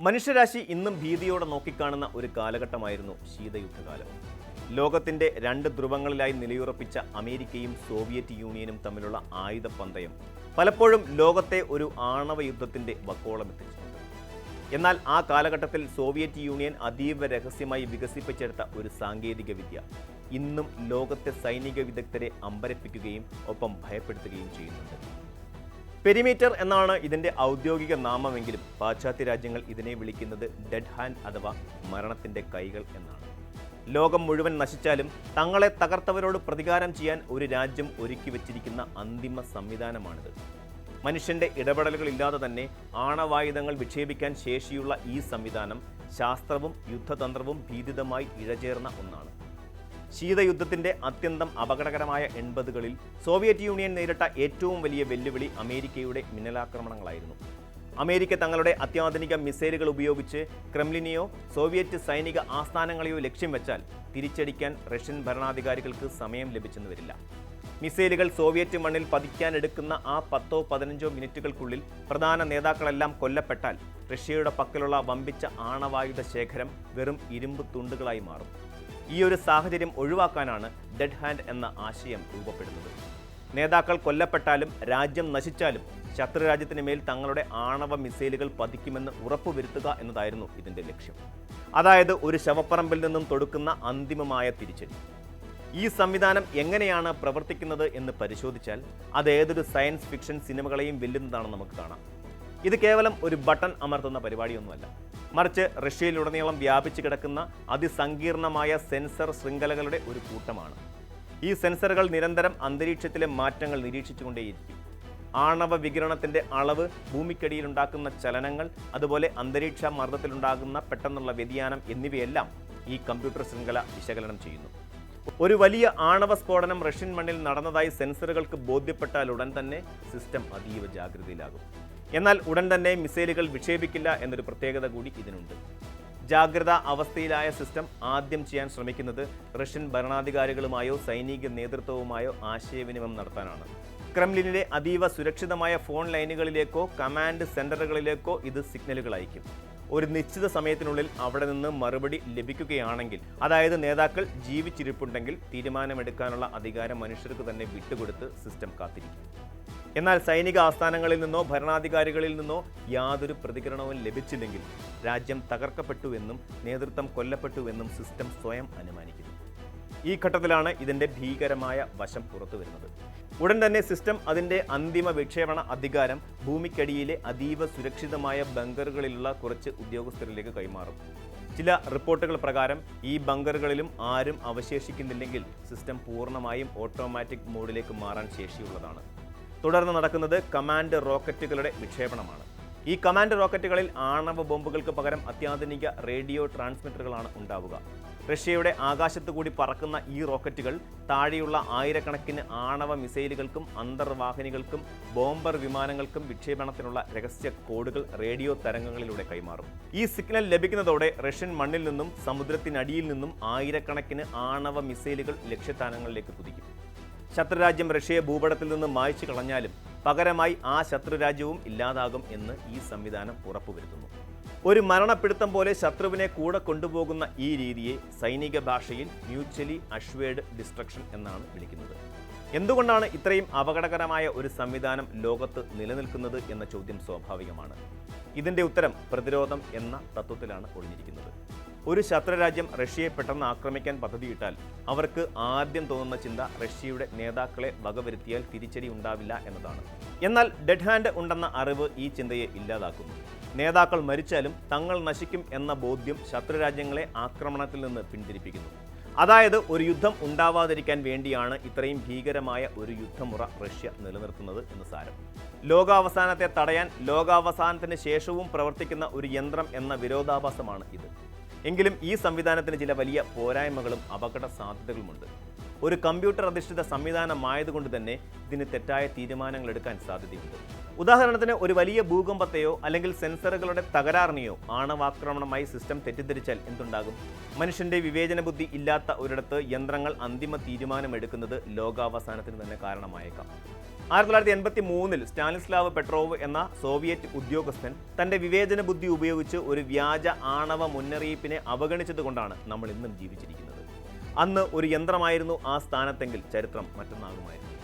മനുഷ്യരാശി ഇന്നും ഭീതിയോടെ നോക്കിക്കാണുന്ന ഒരു കാലഘട്ടമായിരുന്നു ശീതയുദ്ധകാലം. ലോകത്തിന്റെ രണ്ട് ധ്രുവങ്ങളിലായി നിലയുറപ്പിച്ച അമേരിക്കയും സോവിയറ്റ് യൂണിയനും തമ്മിലുള്ള ആയുധ പന്തയം പലപ്പോഴും ലോകത്തെ ഒരു ആണവ യുദ്ധത്തിന്റെ വക്കോളമെത്തിച്ചിട്ടുണ്ട് എന്നാൽ ആ കാലഘട്ടത്തിൽ സോവിയറ്റ് യൂണിയൻ അതീവ രഹസ്യമായി വികസിപ്പിച്ചെടുത്ത ഒരു സാങ്കേതിക വിദ്യ ഇന്നും ലോകത്തെ സൈനിക വിദഗ്ധരെ അമ്പരപ്പിക്കുകയും ഒപ്പം ഭയപ്പെടുത്തുകയും ചെയ്യുന്നുണ്ട്. പെരിമീറ്റർ എന്നാണ് ഇതിന്റെ ഔദ്യോഗിക നാമമെങ്കിലും പാശ്ചാത്യ രാജ്യങ്ങൾ ഇതിനെ വിളിക്കുന്നത് ഡെഡ് ഹാൻഡ് അഥവാ മരണത്തിന്റെ കൈകൾ എന്നാണ്. ലോകം മുഴുവൻ നശിച്ചാലും തങ്ങളെ തകർത്തവരോട് പ്രതികാരം ചെയ്യാൻ ഒരു രാജ്യം ഒരുക്കി വച്ചിരിക്കുന്ന അന്തിമ സംവിധാനമാണിത്. മനുഷ്യന്റെ ഇടപെടലുകളില്ലാതെ തന്നെ ആണവായുധങ്ങൾ വിക്ഷേപിക്കാൻ ശേഷിയുള്ള ഈ സംവിധാനം ശാസ്ത്രവും യുദ്ധതന്ത്രവും ഭീതിതമായി ഇഴചേർന്ന ഒന്നാണ്. ശീതയുദ്ധത്തിന്റെ അത്യന്തം അപകടകരമായ എൺപതുകളിൽ സോവിയറ്റ് യൂണിയൻ നേരിട്ട ഏറ്റവും വലിയ വെല്ലുവിളി അമേരിക്കയുടെ മിന്നലാക്രമണങ്ങളായിരുന്നു. അമേരിക്ക തങ്ങളുടെ അത്യാധുനിക മിസൈലുകൾ ഉപയോഗിച്ച് ക്രെംലിനെയോ സോവിയറ്റ് സൈനിക ആസ്ഥാനങ്ങളെയോ ലക്ഷ്യം വെച്ചാൽ തിരിച്ചടിക്കാൻ റഷ്യൻ ഭരണാധികാരികൾക്ക് സമയം ലഭിച്ചെന്ന് വരില്ല. മിസൈലുകൾ സോവിയറ്റ് മണ്ണിൽ പതിക്കാനെടുക്കുന്ന ആ പത്തോ പതിനഞ്ചോ മിനിറ്റുകൾക്കുള്ളിൽ പ്രധാന നേതാക്കളെല്ലാം കൊല്ലപ്പെട്ടാൽ റഷ്യയുടെ പക്കലുള്ള വമ്പിച്ച ആണവായുധ ശേഖരം വെറും ഇരുമ്പ് തുണ്ടുകളായി മാറും. ഈ ഒരു സാഹചര്യം ഒഴിവാക്കാനാണ് ഡെഡ് ഹാൻഡ് എന്ന ആശയം രൂപപ്പെടുന്നത്. നേതാക്കൾ കൊല്ലപ്പെട്ടാലും രാജ്യം നശിച്ചാലും ശത്രുരാജ്യത്തിന് മേൽ തങ്ങളുടെ ആണവ മിസൈലുകൾ പതിക്കുമെന്ന് ഉറപ്പുവരുത്തുക എന്നതായിരുന്നു ഇതിന്റെ ലക്ഷ്യം. അതായത് ഒരു ശവപ്പറമ്പിൽ നിന്നും തൊടുക്കുന്ന അന്തിമമായ തിരിച്ചടി. ഈ സംവിധാനം എങ്ങനെയാണ് പ്രവർത്തിക്കുന്നത് എന്ന് പരിശോധിച്ചാൽ അത് ഏതൊരു സയൻസ് ഫിക്ഷൻ സിനിമകളെയും വെല്ലുന്നതാണ് നമുക്ക് കാണാം. ഇത് കേവലം ഒരു ബട്ടൺ അമർത്തുന്ന പരിപാടിയൊന്നുമല്ല. മറിച്ച് റഷ്യയിലുടനീളം വ്യാപിച്ചു കിടക്കുന്ന അതിസങ്കീർണമായ സെൻസർ ശൃംഖലകളുടെ ഒരു കൂട്ടമാണ്. ഈ സെൻസറുകൾ നിരന്തരം അന്തരീക്ഷത്തിലെ മാറ്റങ്ങൾ നിരീക്ഷിച്ചുകൊണ്ടേയിരിക്കും. ആണവ വികിരണത്തിന്റെ അളവ് ഭൂമിക്കടിയിലുണ്ടാക്കുന്ന ചലനങ്ങൾ അതുപോലെ അന്തരീക്ഷ മർദ്ദത്തിലുണ്ടാകുന്ന പെട്ടെന്നുള്ള വ്യതിയാനം എന്നിവയെല്ലാം ഈ കമ്പ്യൂട്ടർ ശൃംഖല വിശകലനം ചെയ്യുന്നു. ഒരു വലിയ ആണവ സ്ഫോടനം റഷ്യൻ മണ്ണിൽ നടന്നതായി സെൻസറുകൾക്ക് ബോധ്യപ്പെട്ടാൽ ഉടൻ തന്നെ സിസ്റ്റം അതീവ ജാഗ്രതയിലാകും. എന്നാൽ ഉടൻ തന്നെ മിസൈലുകൾ വിക്ഷേപിക്കില്ല എന്നൊരു പ്രത്യേകത കൂടി ഇതിനുണ്ട്. ജാഗ്രത അവസ്ഥയിലായ സിസ്റ്റം ആദ്യം ചെയ്യാൻ ശ്രമിക്കുന്നത് റഷ്യൻ ഭരണാധികാരികളുമായോ സൈനിക നേതൃത്വവുമായോ ആശയവിനിമയം നടത്താനാണ്. ക്രെംലിനിലെ അതീവ സുരക്ഷിതമായ ഫോൺ ലൈനുകളിലേക്കോ കമാൻഡ് സെന്ററുകളിലേക്കോ ഇത് സിഗ്നലുകൾ അയക്കും ഒരു നിശ്ചിത സമയത്തിനുള്ളിൽ അവിടെ നിന്ന് മറുപടി ലഭിക്കുകയാണെങ്കിൽ അതായത് നേതാക്കൾ ജീവിച്ചിരിപ്പുണ്ടെങ്കിൽ തീരുമാനമെടുക്കാനുള്ള അധികാരം മനുഷ്യർക്ക് തന്നെ വിട്ടുകൊടുത്ത് സിസ്റ്റം കാത്തിരിക്കും. എന്നാൽ സൈനിക ആസ്ഥാനങ്ങളിൽ നിന്നോ ഭരണാധികാരികളിൽ നിന്നോ യാതൊരു പ്രതികരണവും ലഭിച്ചില്ലെങ്കിൽ രാജ്യം തകർക്കപ്പെട്ടുവെന്നും നേതൃത്വം കൊല്ലപ്പെട്ടുവെന്നും സിസ്റ്റം സ്വയം അനുമാനിക്കുന്നു. ഈ ഘട്ടത്തിലാണ് ഇതിന്റെ ഭീകരമായ വശം പുറത്തു വരുന്നത്. ഉടൻ തന്നെ സിസ്റ്റം അതിന്റെ അന്തിമ വിക്ഷേപണ അധികാരം ഭൂമിക്കടിയിലെ അതീവ സുരക്ഷിതമായ ബങ്കറുകളിലുള്ള കുറച്ച് ഉദ്യോഗസ്ഥരിലേക്ക് കൈമാറും. ചില റിപ്പോർട്ടുകൾ പ്രകാരം ഈ ബങ്കറുകളിലും ആരും അവശേഷിക്കുന്നില്ലെങ്കിൽ സിസ്റ്റം പൂർണമായും ഓട്ടോമാറ്റിക് മോഡിലേക്ക് മാറാൻ ശേഷിയുള്ളതാണ്. തുടർന്ന് നടക്കുന്നത് കമാൻഡ് റോക്കറ്റുകളുടെ വിക്ഷേപണമാണ്. ഈ കമാൻഡ് റോക്കറ്റുകളിൽ ആണവ ബോംബുകൾക്ക് പകരം അത്യാധുനിക റേഡിയോ ട്രാൻസ്മിറ്ററുകളാണ് ഉണ്ടാവുക. റഷ്യയുടെ ആകാശത്തു കൂടി പറക്കുന്ന ഈ റോക്കറ്റുകൾ താഴെയുള്ള ആയിരക്കണക്കിന് ആണവ മിസൈലുകൾക്കും അന്തർവാഹിനികൾക്കും ബോംബർ വിമാനങ്ങൾക്കും വിക്ഷേപണത്തിനുള്ള രഹസ്യ കോഡുകൾ റേഡിയോ തരംഗങ്ങളിലൂടെ കൈമാറും. ഈ സിഗ്നൽ ലഭിക്കുന്നതോടെ റഷ്യൻ മണ്ണിൽ നിന്നും സമുദ്രത്തിനടിയിൽ നിന്നും ആയിരക്കണക്കിന് ആണവ മിസൈലുകൾ ലക്ഷ്യസ്ഥാനങ്ങളിലേക്ക് കുതിക്കും. ശത്രുരാജ്യം റഷ്യയെ ഭൂപടത്തിൽ നിന്ന് മായ്ച്ചു കളഞ്ഞാലും പകരമായി ആ ശത്രുരാജ്യവും ഇല്ലാതാകും എന്ന് ഈ സംവിധാനം ഉറപ്പുവരുത്തുന്നു. ഒരു മരണപ്പിടുത്തം പോലെ ശത്രുവിനെ കൂടെ കൊണ്ടുപോകുന്ന ഈ രീതിയെ സൈനിക ഭാഷയിൽ മ്യൂച്വലി അഷ്വേർഡ് ഡിസ്ട്രക്ഷൻ എന്നാണ് വിളിക്കുന്നത്. എന്തുകൊണ്ടാണ് ഇത്രയും അപകടകരമായ ഒരു സംവിധാനം ലോകത്ത് നിലനിൽക്കുന്നത് എന്ന ചോദ്യം സ്വാഭാവികമാണ്? ഇതിന്റെ ഉത്തരം പ്രതിരോധം എന്ന തത്വത്തിലാണ് ഒളിഞ്ഞിരിക്കുന്നത്. ഒരു ശത്രുരാജ്യം റഷ്യയെ പെട്ടെന്ന് ആക്രമിക്കാൻ പദ്ധതിയിട്ടാൽ അവർക്ക് ആദ്യം തോന്നുന്ന ചിന്ത റഷ്യയുടെ നേതാക്കളെ വകവരുത്തിയാൽ തിരിച്ചടി ഉണ്ടാവില്ല എന്നതാണ്. എന്നാൽ ഡെഡ് ഹാൻഡ് ഉണ്ടെന്ന അറിവ് ഈ ചിന്തയെ ഇല്ലാതാക്കുന്നു. നേതാക്കൾ മരിച്ചാലും തങ്ങൾ നശിക്കും എന്ന ബോധ്യം ശത്രുരാജ്യങ്ങളെ ആക്രമണത്തിൽ നിന്ന് പിന്തിരിപ്പിക്കുന്നു. അതായത് ഒരു യുദ്ധം ഉണ്ടാവാതിരിക്കാൻ വേണ്ടിയാണ് ഇത്രയും ഭീകരമായ ഒരു യുദ്ധമുറ റഷ്യ നിലനിർത്തുന്നത് എന്ന് സാരം. ലോകാവസാനത്തെ തടയാൻ ലോകാവസാനത്തിന് ശേഷവും പ്രവർത്തിക്കുന്ന ഒരു യന്ത്രം എന്ന വിരോധാഭാസമാണ് ഇത്. എങ്കിലും ഈ സംവിധാനത്തിന് ചില വലിയ പോരായ്മകളും അപകട സാധ്യതകളുമുണ്ട് ഒരു കമ്പ്യൂട്ടർ അധിഷ്ഠിത സംവിധാനമായതുകൊണ്ട് തന്നെ ഇതിന് തെറ്റായ തീരുമാനങ്ങൾ എടുക്കാൻ സാധ്യതയുണ്ട്. ഉദാഹരണത്തിന് ഒരു വലിയ ഭൂകമ്പത്തെയോ അല്ലെങ്കിൽ സെൻസറുകളുടെ തകരാറിനെയോ ആണവാക്രമണമായി സിസ്റ്റം തെറ്റിദ്ധരിച്ചാൽ എന്തുണ്ടാകും? മനുഷ്യന്റെ വിവേചന ബുദ്ധി ഇല്ലാത്ത ഒരിടത്ത് യന്ത്രങ്ങൾ അന്തിമ തീരുമാനമെടുക്കുന്നത് ലോകാവസാനത്തിന് തന്നെ കാരണമായേക്കാം. ആയിരത്തി തൊള്ളായിരത്തി എൺപത്തി മൂന്നിൽ സ്റ്റാനിസ്ലാവ് പെട്രോവ് എന്ന സോവിയറ്റ് ഉദ്യോഗസ്ഥൻ തന്റെ വിവേചന ബുദ്ധി ഉപയോഗിച്ച് ഒരു വ്യാജ ആണവ മുന്നറിയിപ്പിനെ അവഗണിച്ചതുകൊണ്ടാണ് നമ്മൾ ഇന്നും ജീവിച്ചിരിക്കുന്നത്. അന്ന് ഒരു യന്ത്രമായിരുന്നു ആ സ്ഥാനത്തെങ്കിൽ ചരിത്രം മറ്റൊന്നാകുമായിരുന്നു.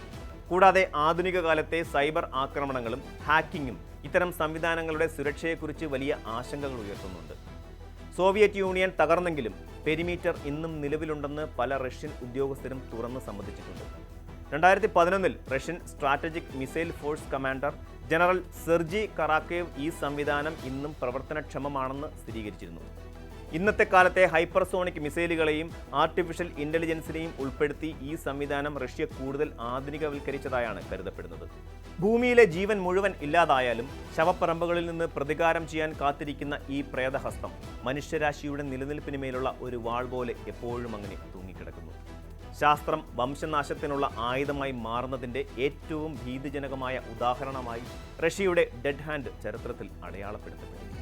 കൂടാതെ ആധുനിക കാലത്തെ സൈബർ ആക്രമണങ്ങളും ഹാക്കിങ്ങും ഇത്തരം സംവിധാനങ്ങളുടെ സുരക്ഷയെക്കുറിച്ച് വലിയ ആശങ്കകൾ ഉയർത്തുന്നുണ്ട്. സോവിയറ്റ് യൂണിയൻ തകർന്നെങ്കിലും പെരിമീറ്റർ ഇന്നും നിലവിലുണ്ടെന്ന് പല റഷ്യൻ ഉദ്യോഗസ്ഥരും തുറന്ന് സമ്മതിച്ചിട്ടുണ്ട്. രണ്ടായിരത്തി പതിനൊന്നിൽ Russian strategic missile force commander general Sergey Karakayev ഈ സംവിധാനം ഇന്നും പ്രവർത്തനക്ഷമമാണെന്ന് സ്ഥിരീകരിച്ചിരുന്നു. ഇന്നത്തെ കാലത്തെ ഹൈപ്പർസോണിക് മിസൈലുകളെയും ആർട്ടിഫിഷ്യൽ ഇന്റലിജൻസിനെയും ഉൾപ്പെടുത്തി ഈ സംവിധാനം റഷ്യ കൂടുതൽ ആധുനികവൽക്കരിച്ചതായാണ് കരുതപ്പെടുന്നത്. ഭൂമിയിലെ ജീവൻ മുഴുവൻ ഇല്ലാതായാലും ശവപ്പറമ്പുകളിൽ നിന്ന് പ്രതികാരം ചെയ്യാൻ കാത്തിരിക്കുന്ന ഈ പ്രേതഹസ്തം മനുഷ്യരാശിയുടെ നിലനിൽപ്പിന് മേലുള്ള ഒരു വാൾ പോലെ എപ്പോഴും അങ്ങനെ തൂങ്ങിക്കിടക്കുന്നു. ശാസ്ത്രം വംശനാശത്തിനുള്ള ആയുധമായി മാറുന്നതിന്റെ ഏറ്റവും ഭീതിജനകമായ ഉദാഹരണമായി റഷ്യയുടെ ഡെഡ് ഹാൻഡ് ചരിത്രത്തിൽ അടയാളപ്പെടുത്തപ്പെട്ടിരിക്കുന്നു.